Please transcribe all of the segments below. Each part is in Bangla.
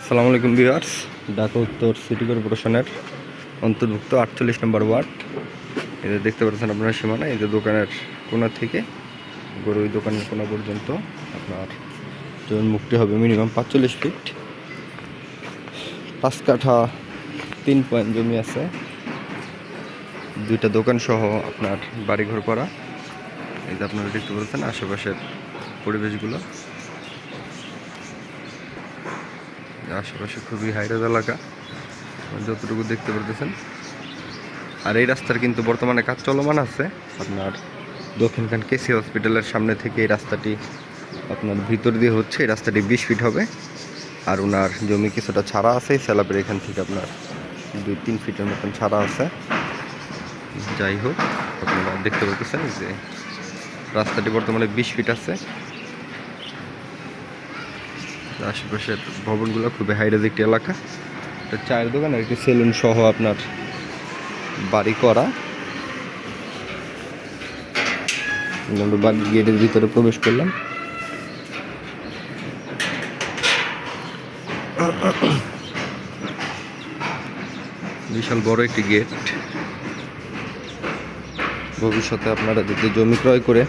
আসসালামু আলাইকুম ভিউয়ার্স, ঢাকা উত্তর সিটি কর্পোরেশনের অন্তর্ভুক্ত আটচল্লিশ নম্বর ওয়ার্ড। এটা দেখতে পাচ্ছেন আপনারা সীমানা, এই যে দোকানের কোনা থেকে গরু ওই দোকানের কোনা পর্যন্ত আপনার জমির মুক্তি হবে মিনিমাম পাঁচচল্লিশ ফিট পাঁচ কাঠা, তিন পয়েন্ট জমি আছে। দুইটা দোকান সহ আপনার বাড়িঘর করা। এই যে আপনারা দেখতে পাচ্ছেন আশেপাশের পরিবেশগুলো। আশেপাশে খুবই হাইরাজ এলাকা যতটুকু দেখতে পারতেছেন। আর এই রাস্তার কিন্তু বর্তমানে কাজ চলমান আছে। আপনার দক্ষিণখান কেসি হসপিটালের সামনে থেকে এই রাস্তাটি আপনার ভিতর দিয়ে হচ্ছে, এই রাস্তাটি বিশ ফিট হবে। আর ওনার জমি কিছুটা ছাড়া আছে স্যালাপের এখান থেকে আপনার দুই তিন ফিটের মতন ছাড়া আছে। যাই হোক, আপনারা দেখতে পাচ্ছেন যে রাস্তাটি বর্তমানে বিশ ফিট আছে। আশেপাশের ভবনগুলো খুবই হাইরাজ একটি এলাকা। একটা চায়ের দোকান আর একটি সেলুন সহ আপনার বাড়ি করা। আমরা বাড়ির গেটের ভিতরে প্রবেশ করলাম। বিশাল বড় একটি গেট ভবিষ্যতে আপনারা যদি জমি ক্রয় করে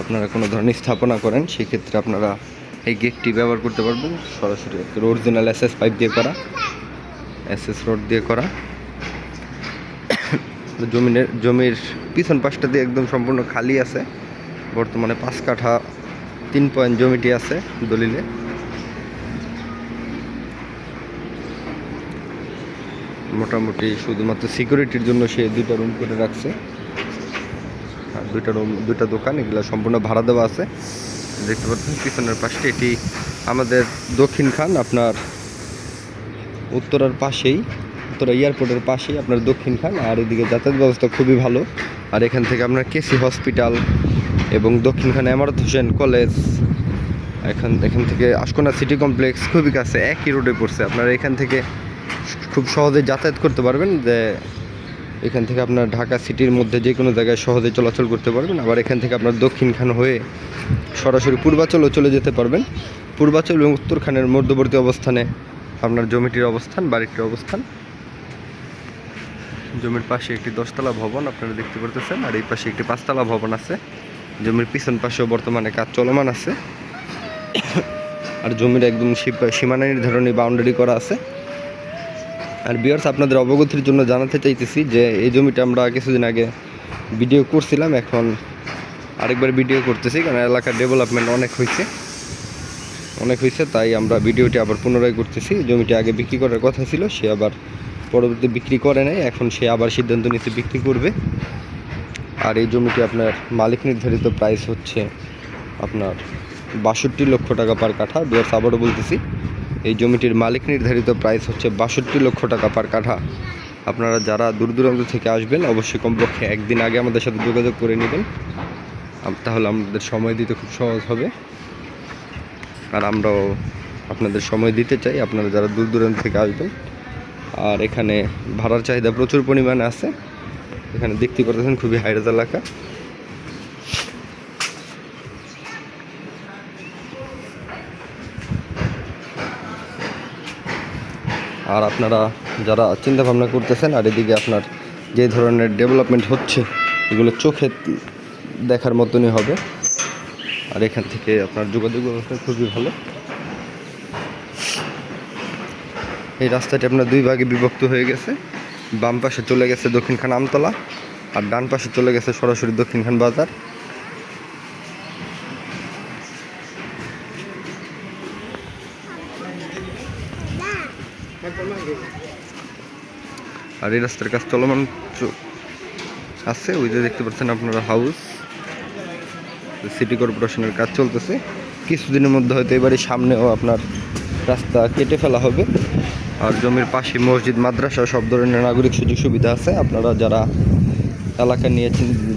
আপনারা কোনো ধরনের স্থাপনা করেন, সেক্ষেত্রে আপনারা এই গেটটি ব্যবহার করতে পারবেন সরাসরি। অরিজিনাল এসএস পাইপ দিয়ে করা। এসএস রড দিয়ে করা। জমিনের, জমির পিছন পাশটা দিয়ে একদম সম্পূর্ণ খালি আছে। বর্তমানে পাঁচ কাঠা, তিন পয়েন্ট জমিটি আছে দলিলে। মোটামুটি শুধুমাত্র সিকিউরিটির জন্য সে দুইটা রুম করে রাখছে। আর দুইটা রুম দুইটা দোকান, এগুলো সম্পূর্ণ ভাড়া দেওয়া আছে। দেখতে পাচ্ছেন, পিছনের পাশে এটি আমাদের দক্ষিণ খান, আপনার উত্তরার পাশেই উত্তরা এয়ারপোর্টের পাশেই আপনার দক্ষিণ খান, আর এদিকে যাতায়াত ব্যবস্থা খুবই ভালো। আর এখান থেকে আপনার কেসি হসপিটাল এবং দক্ষিণ খান এমারত হোসেন কলেজ, এখান এখান থেকে আশকোনা সিটি কমপ্লেক্স খুবই কাছে, একই রোডে পড়ছে। আপনারা এখান থেকে খুব সহজে যাতায়াত করতে পারবেন, যে এখান থেকে আপনার ঢাকা সিটির মধ্যে যে কোনো জায়গায় সহজে চলাচল করতে পারবেন। আবার এখান থেকে আপনার দক্ষিণখান হয়ে সরাসরি পূর্বাচলও চলে যেতে পারবেন। পূর্বাচল এবং উত্তরখানের মধ্যবর্তী অবস্থানে আপনার জমিটির অবস্থান, বাড়িটির অবস্থান। জমির পাশে একটি দশতলা ভবন, আপনারা দেখতে পারতেছেন, আর এই পাশে একটি পাঁচতলা ভবন আছে। জমির পিছন পাশেও বর্তমানে কাজ চলমান আছে। আর জমির একদম সীমানা নির্ধারণী বাউন্ডারি করা আছে। আর বিয়ার্স আপনাদের অবগতির জন্য জানাতে চাইতেছি যে, এই জমিটা আমরা কিছুদিন আগে ভিডিও করছিলাম, এখন আরেকবার ভিডিও করতেছি, কারণ এলাকার ডেভেলপমেন্ট অনেক হয়েছে। অনেক হয়েছে, তাই আমরা ভিডিওটি আবার পুনরায় করতেছি। জমিটি আগে বিক্রি করার কথা ছিল, সে আবার পরবর্তী বিক্রি করে নাই। এখন সে আবার সিদ্ধান্ত নিতে বিক্রি করবে। আর এই জমিটি আপনার মালিক নির্ধারিত প্রাইস হচ্ছে আপনার বাষট্টি লক্ষ টাকা পার কাঠা। বিয়ার্স আবারও বলতেছি, এই জমিটির মালিক নির্ধারিত প্রাইস হচ্ছে বাষট্টি লক্ষ টাকা পার কাঠা। আপনারা যারা দূর দূরান্ত থেকে আসবেন, অবশ্যই কমপক্ষে একদিন আগে আমাদের সাথে যোগাযোগ করে নেবেন। তাহলে আমাদের সময় দিতে খুব সহজ হবে। আর আমরাও আপনাদের সময় দিতে চাই, আপনারা যারা দূর দূরান্ত থেকে আসবেন। আর এখানে ভাড়ার চাহিদা প্রচুর পরিমাণে আছে। এখানে দেখতে পাচ্ছেন খুবই হাইরাজ এলাকা। আর আপনারা যারা চিন্তা ভাবনা করতেছেন, আর এদিকে আপনার যে ধরনের ডেভেলপমেন্ট হচ্ছে, এগুলো চোখে দেখার মতনই হবে। আর এখান থেকে আপনার যোগাযোগ ব্যবস্থা খুবই ভালো। এই রাস্তাটি আপনার দুই ভাগে বিভক্ত হয়ে গেছে। বাম পাশে চলে গেছে দক্ষিণখান আমতলা, আর ডান পাশে চলে গেছে সরাসরি দক্ষিণখান বাজার। আর এই রাস্তার কাজ চলমান আছে। ওই যে দেখতে পাচ্ছেন আপনারা হাউস সিটি কর্পোরেশনের কাজ চলতেছে। কিছুদিনের মধ্যে হয়তো এবারে সামনেও আপনার রাস্তা কেটে ফেলা হবে। আর জমির পাশে মসজিদ, মাদ্রাসা, সব ধরনের নাগরিক সুযোগ সুবিধা আছে। আপনারা যারা এলাকা নিয়ে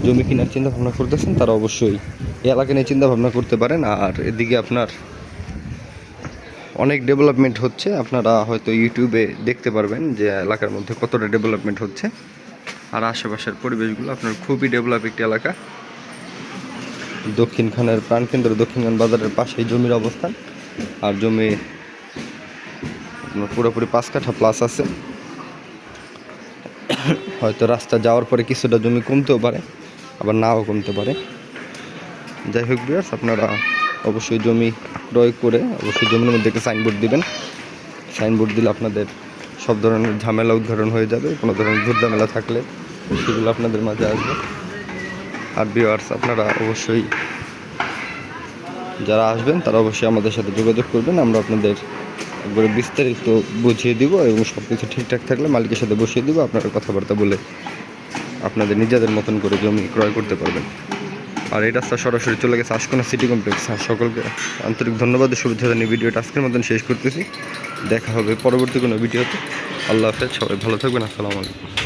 জমি কেনার চিন্তা ভাবনা করতেছেন, তারা অবশ্যই এই এলাকা নিয়ে চিন্তা ভাবনা করতে পারেন। আর এদিকে আপনার অনেক ডেভেলপমেন্ট হচ্ছে। আপনারা হয়তো ইউটিউবে দেখতে পারবেন যে এলাকার মধ্যে কতটা ডেভেলপমেন্ট হচ্ছে। আর আশেপাশের পরিবেশগুলো আপনার খুবই ডেভেলপ একটি এলাকা। দক্ষিণখানের প্রাণকেন্দ্র দক্ষিণখান বাজারের পাশেই জমির অবস্থান। আর জমি পুরোপুরি পাঁচ কাঠা প্লাস আছে। হয়তো রাস্তা যাওয়ার পরে কিছুটা জমি কমতেও পারে, আবার নাও কমতে পারে। যাই হোক বিয়ার্স আপনারা অবশ্যই জমি ক্রয় করে অবশ্যই জমির মধ্যে একটা সাইনবোর্ড দিবেন। সাইনবোর্ড দিলে আপনাদের সব ধরনের ঝামেলা উদ্ঘাটন হয়ে যাবে, কোনো ধরনের ঝামেলা থাকলে সেগুলো আপনাদের মাঝে আসবে। আর বিয়ার্স আপনারা অবশ্যই যারা আসবেন, তারা অবশ্যই আমাদের সাথে যোগাযোগ করবেন। আমরা আপনাদের একবারে বিস্তারিত বুঝিয়ে দিব এবং সব কিছু ঠিকঠাক থাকলে মালিকের সাথে বসিয়ে দিব। আপনারা কথাবার্তা বলে আপনাদের নিজেদের মতন করে জমি ক্রয় করতে পারবেন। আর এই রাস্তা সরাসরি চলে গেছে আশকোনা সিটি কমপ্লেক্স। আর সকলকে আন্তরিক ধন্যবাদ। ও শুভেচ্ছা জানিয়ে ভিডিওটা আজকের মতন শেষ করতেছি। দেখা হবে পরবর্তী কোনো ভিডিওতে। আল্লাহ হাফেজ। সবাই ভালো থাকবেন। আসসালামু আলাইকুম।